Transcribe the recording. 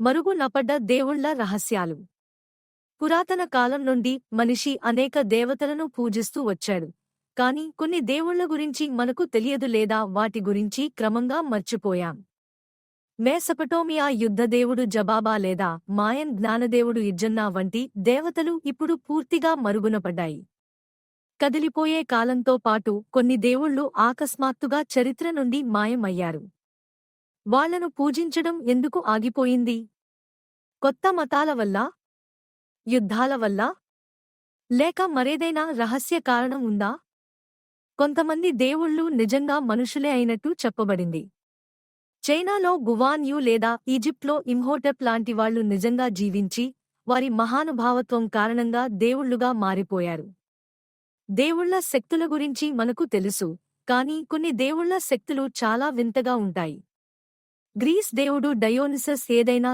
మరుగునపడ్డ దేవుళ్ళ రహస్యాలు. పురాతన కాలం నుండి మనిషి అనేక దేవతలను పూజిస్తూ వచ్చాడు. కాని కొన్ని దేవుళ్ళ గురించి మనకు తెలియదు లేదా వాటి గురించి క్రమంగా మర్చిపోయాం. మేసపటోమియా యుద్ధదేవుడు జబాబా లేదా మాయన్ జ్ఞానదేవుడు ఇజ్జన్నా వంటి దేవతలు ఇప్పుడు పూర్తిగా మరుగునపడ్డాయి. కదిలిపోయే కాలంతో పాటు కొన్ని దేవుళ్ళు ఆకస్మాత్తుగా చరిత్ర నుండి మాయమయ్యారు. వాళ్ళను పూజించడం ఎందుకు ఆగిపోయింది? కొత్త మతాల వల్ల? యుద్ధాల వల్ల? లేక మరేదైనా రహస్య కారణం ఉందా? కొంతమంది దేవుళ్ళు నిజంగా మనుషులే అయినట్టు చెప్పబడింది. చైనాలో గువాన్యు లేదా ఈజిప్ట్లో ఇంహోటెప్ లాంటి వాళ్ళు నిజంగా జీవించి వారి మహానుభావత్వం కారణంగా దేవుళ్ళుగా మారిపోయారు. దేవుళ్ళ శక్తుల గురించి మనకు తెలుసు కాని కొన్ని దేవుళ్ళ శక్తులు చాలా వింతగా ఉంటాయి. గ్రీస్ దేవుడు డయోనిసస్ ఏదైనా